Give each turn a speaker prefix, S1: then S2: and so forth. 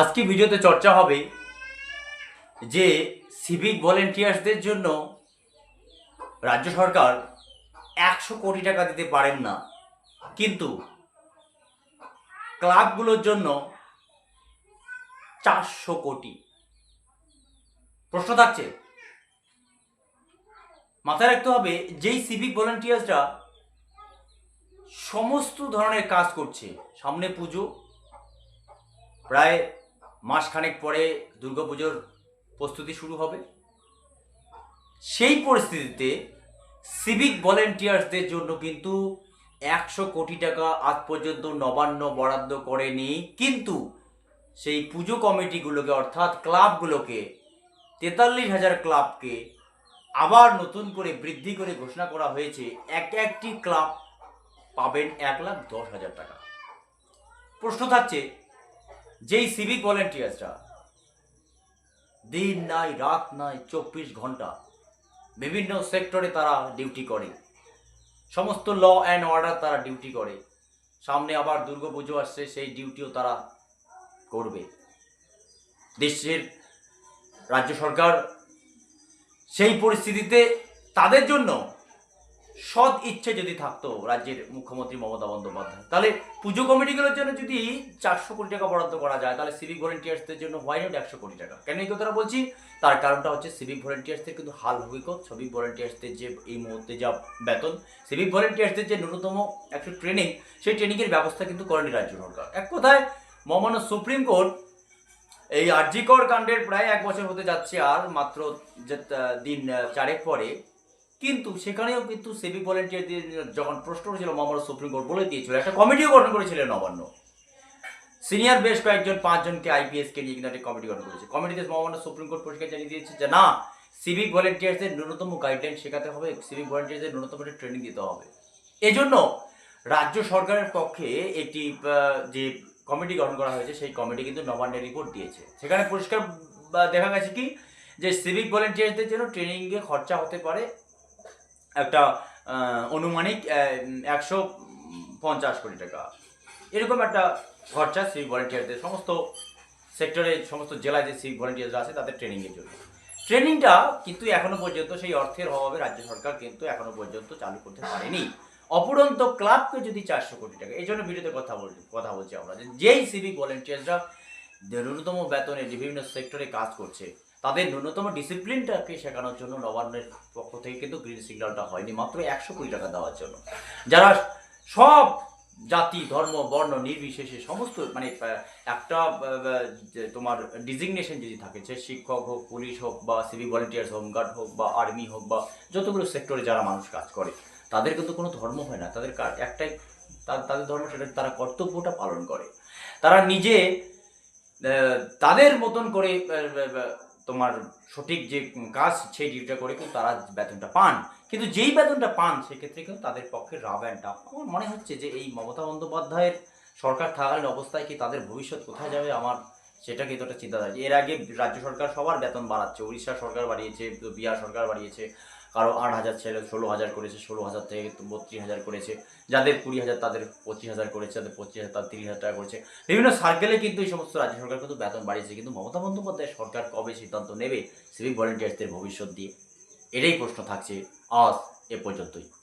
S1: আজকে ভিডিওতে চর্চা হবে যে সিভিক ভলেন্টিয়ার্সদের জন্য রাজ্য সরকার একশো কোটি টাকা দিতে পারেন না। কিন্তু ক্লাবগুলোর জন্য চারশো কোটি। প্রশ্ন থাকছে, মাথায় রাখতে হবে যেই সিভিক ভলেন্টিয়ার্সরা সমস্ত ধরনের কাজ করছে, সামনে পুজো, প্রায় মাসখানেক পরে দুর্গাপুজোর প্রস্তুতি শুরু হবে। সেই পরিস্থিতিতে সিভিক ভলেন্টিয়ার্সদের জন্য কিন্তু একশো কোটি টাকা আজ পর্যন্ত নবান্ন বরাদ্দ করেনি। কিন্তু সেই পুজো কমিটিগুলোকে, অর্থাৎ ক্লাবগুলোকে, তেতাল্লিশ হাজার ক্লাবকে আবার নতুন করে বৃদ্ধি করে ঘোষণা করা হয়েছে। এক একটি ক্লাব পাবেন এক লাখ দশ হাজার টাকা। প্রশ্ন থাকছে যেই সিভিক ভলেন্টিয়ার্সরা দিন নাই, রাত নাই, চব্বিশ ঘণ্টা বিভিন্ন সেক্টরে তারা ডিউটি করে। সমস্ত ল অ্যান্ড অর্ডার তারা ডিউটি করে। সামনে আবার দুর্গাপুজো আসছে, সেই ডিউটিও তারা করবে। দেশের রাজ্য সরকার সেই পরিস্থিতিতে তাদের জন্য সৎ ইচ্ছে যদি থাকতো রাজ্যের মুখ্যমন্ত্রী মমতা বন্দ্যোপাধ্যায়, তাহলে পুজো কমিটিগুলোর জন্য যদি চারশো কোটি টাকা বরাদ্দ করা যায়, তাহলে সিভিক ভলেন্টিয়ার্সদের জন্য হোয়াই নট একশো কোটি টাকা? কেন এই কথাটা বলছি? তার কারণটা হচ্ছে সিভিক ভলেন্টিয়ার্সদের কিন্তু হাল হকিকত সিভিক ভলেন্টিয়ার্সদের যে এই মুহূর্তে যা বেতন সিভিক ভলেন্টিয়ার্সদের যে ন্যূনতম একটা ট্রেনিং সেই ট্রেনিংয়ের ব্যবস্থা কিন্তু করেনি রাজ্য সরকার। এক কথায়, মহামান্য সুপ্রিম কোর্ট এই আরজিকর কাণ্ডের প্রায় এক বছর হতে যাচ্ছে আর মাত্র দিন চারেক পরে কিন্তু সেখানেও কিন্তু সিভিক ভলেন্টিয়ারদের যখন প্রশ্ন করেছিল মহামান্য সুপ্রিম কোর্ট বলে দিয়েছিল, একটা কমিটিও গঠন করেছিলেন নবান্ন সিনিয়র বেশ কয়েকজন, পাঁচজনকে আইপিএসকে নিয়ে কিন্তু একটা কমিটি গঠন করেছে। কমিটিতে মহামান্য সুপ্রিম কোর্ট পরিষ্কার জানিয়ে দিয়েছে যে, না, সিভিক ভলেন্টিয়ার্সদের ন্যূনতম গাইডলাইন শেখাতে হবে, সিভিক ভলেন্টিয়ার্সদের ন্যূনতম একটা ট্রেনিং দিতে হবে। এজন্য রাজ্য সরকারের পক্ষে একটি যে কমিটি গঠন করা হয়েছে, সেই কমিটি কিন্তু নবান্নে রিপোর্ট দিয়েছে। সেখানে পরিষ্কার দেখা গেছে কি? যে, সিভিক ভলেন্টিয়ার্সদের জন্য ট্রেনিংয়ে খরচা হতে পারে একটা অনুমানিক একশো পঞ্চাশ কোটি টাকা। এরকম একটা খরচা সিভিক ভলেন্টিয়ারদের সমস্ত সেক্টরে সমস্ত জেলায় যে সিভিক ভলেন্টিয়াররা আছে, তাদের ট্রেনিংয়ের জন্য। ট্রেনিংটা কিন্তু এখনও পর্যন্ত সেই অর্থের অভাবে রাজ্য সরকার কিন্তু এখনও পর্যন্ত চালু করতে পারেনি। অপরন্ত ক্লাবকে যদি চারশো কোটি টাকা, এই জন্য ভিডিওতে কথা বলছি কথা বলছি আমরা যেই সিভিক ভলেন্টিয়ার্সরা ন্যূনতম বেতনে বিভিন্ন সেক্টরে কাজ করছে তাদের ন্যূনতম ডিসিপ্লিনটাকে শেখানোর জন্য নবান্নের পক্ষ থেকে কিন্তু গ্রিন সিগন্যালটা হয়নি, মাত্র একশো কোটি টাকা দেওয়ার জন্য। যারা সব জাতি, ধর্ম, বর্ণ নির্বিশেষে সমস্ত মানে একটা তোমার ডিজিগনেশন যদি থাকে, সে শিক্ষক হোক, পুলিশ হোক বা সিভিক ভলেন্টিয়ার্স হোমগার্ড হোক বা আর্মি হোক বা যতগুলো সেক্টরে যারা মানুষ কাজ করে, তাদের কিন্তু কোনো ধর্ম হয় না। তাদের একটাই তাদের ধর্ম সেটা তারা কর্তব্যটা পালন করে। তারা নিজে তাদের মতন করে তোমার সঠিক যে কাজ, সেই ডিউটিটা করে কিন্তু তারা বেতনটা পান। কিন্তু যেই বেতনটা পান, সেক্ষেত্রে কিন্তু তাদের পক্ষে রাব অ্যান্ড টাফ। আমার মনে হচ্ছে যে এই মমতা বন্দ্যোপাধ্যায়ের সরকার থাকালীন অবস্থায় কি তাদের ভবিষ্যৎ কোথায় যাবে? আমার সেটা কিন্তু একটা চিন্তা থাকে এর আগে রাজ্য সরকার সবার বেতন বাড়াচ্ছে উড়িষ্যা সরকার বাড়িয়েছে বিহার সরকার বাড়িয়েছে। কারও আট হাজার ছেলে, ষোলো হাজার করেছে, ষোলো হাজার থেকে বত্রিশ হাজার করেছে। যাদের কুড়ি হাজার, তাদের পঁচিশ হাজার করেছে, যাদের পঁচিশ হাজার, তাদের তিরিশ হাজার টাকা করেছে। বিভিন্ন সার্কেলে কিন্তু এই সমস্ত রাজ্য সরকার কিন্তু বেতন বাড়িয়েছে। কিন্তু মমতা বন্দ্যোপাধ্যায় সরকার কবে সিদ্ধান্ত নেবে? সিভিক ভলেন্টিয়ার্সদের ভবিষ্যৎ দিয়ে। এটাই প্রশ্ন থাকছে আজ এ পর্যন্তই।